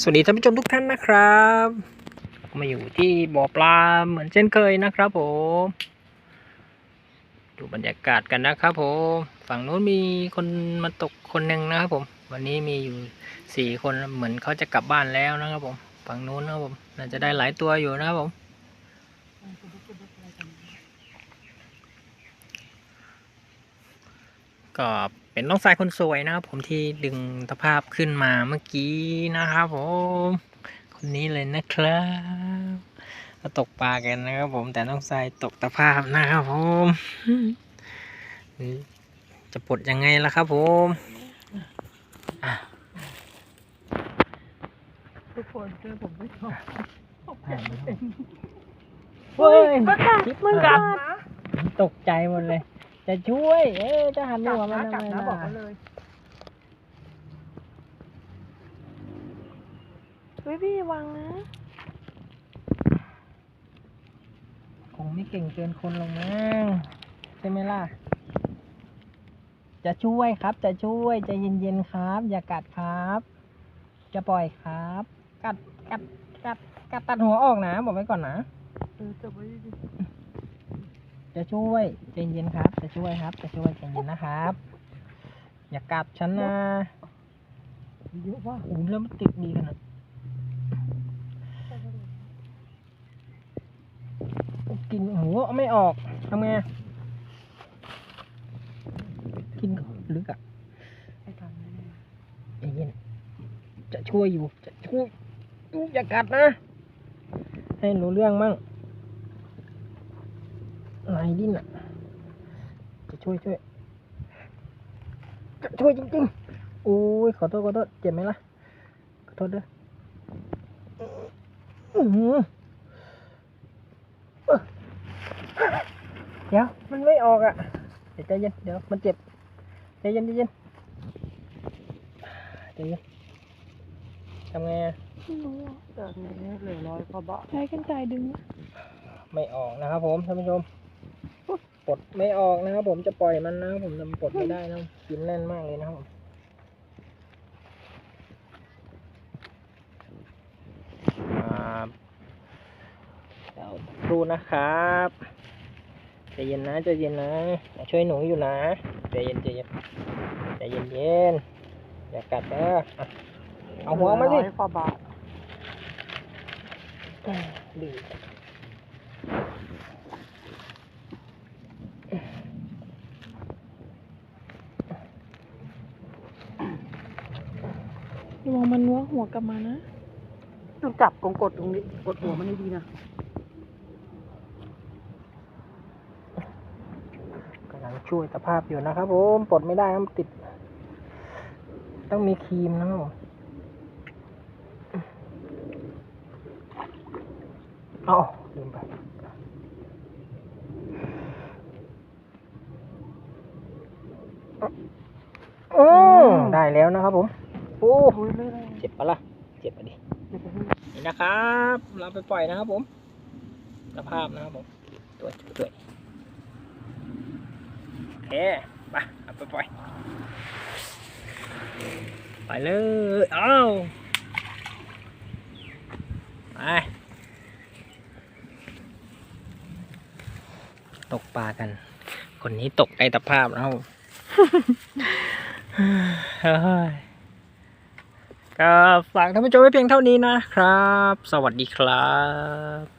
สวัสดีท่านผู้ชมทุกท่านนะครับ มาอยู่ที่บ่อปลาเหมือนเช่นเคยนะครับผมดูบรรยากาศกันนะครับผมฝั่งนู้นมีคนมาตกคนหนึ่งนะครับผม วันนี้มีอยู่สี่คนเหมือนเขาจะกลับบ้านแล้วนะครับผม ฝั่งนู้นนะครับผมน่าจะได้หลายตัวอยู่นะครับผม ก็เป็นน้องทรายคนสวยนะครับผมที่ดึงตะภาพขึ้นมาเมื่อกี้นะครับผมคนนี้เลยนะครับก็ตกปลากันนะครับผมแต่น้องทรายตกตะภาพนะครับผมจะปลดยังไงล่ะครับผมอะทุกคนช่วยผมด้วยครับเฮ้ยมันกัดคิดมันมากัดนะตกใจหมดเลย จะช่วย เอ๊ะจะหันหัวมากัดทำไมนะบอกล่ะเขาเลยเฮ้ยพี่วางนะ คงไม่เก่งเกินคนหรอกมั้งใช่ไหมล่ะ จะช่วยครับ จะช่วยใจเย็นๆครับ อย่ากัดครับ จะปล่อยครับ กัดกัดกัดกัดตัดหัวออกนะ บอกไว้ก่อนนะ เออจับไว้ดิ จะช่วยใจเย็นครับ จะช่วยครับ จะช่วยใจเย็นนะครับ อย่ากัดฉันนะเยอะว่ะโอ้โหแล้วมันติดดีขนาดกินหัวไม่ออกทำไงกินลึกอะไอ้ทำนี่ใจเย็นจะช่วยอยู่ จะช่วยอุ๊ยอย่ากัดนะ ให้รู้เรื่องมั่ง นายดิ้นอะ จะช่วยช่วยจะช่วยจริงๆโอ้ยขอโทษขอโทษเจ็บไหมล่ะ ขอโทษด้วยอื้อหือเอ้อเดี๋ยว มันไม่ออกอะ เดี๋ยวใจเย็นเดี๋ยวมันเจ็บใจเย็นใจเย็นใจเย็นทำไงอะไม่รู้อะแต่นี้เหลือร้อยกว่าบาทใช้กันไกรดึง ไม่ออกนะครับผมท่านผู้ชม ปลดไม่ออกนะครับผมจะปล่อยมันนะครับผมแต่มันปลดไม่ได้นะกินแน่นมากเลยนะครับผมครับเดี๋ยวครูนะครับใจเย็นนะใจเย็นนะอย่าช่วยหนูอยู่นะใจเย็นใจเย็นใจเย็นเย็นอย่ากัดนะอะเอาหัวมาสิร้อยกว่าบาทดี ระวังมันวัวหัวกลับมานะ ต้องจับกงกดตรงนี้ กดหัวมันให้ดีนะกำลังช่วยตะภาพอยู่นะครับผมปลดไม่ได้มันติด ต้องมีครีมนะครับผมเอาลืมไปอืมได้แล้วนะครับผม โอ้โอ้ยไม่ได้เจ็บปะล่ะ เจ็บปะดิเดี๋ยวไปให้นี่นะครับ เราไปปล่อยนะครับผมตะภาพนะครับผม ตัวตัวโอเคไปเอาไปปล่อย ไปเลยเอ้าไปตกปลากัน คนนี้ตกไอตะภาพนะครับผมเฮ้ย ก็ฝากท่านผู้ชมไว้เพียงเท่านี้นะครับ สวัสดีครับ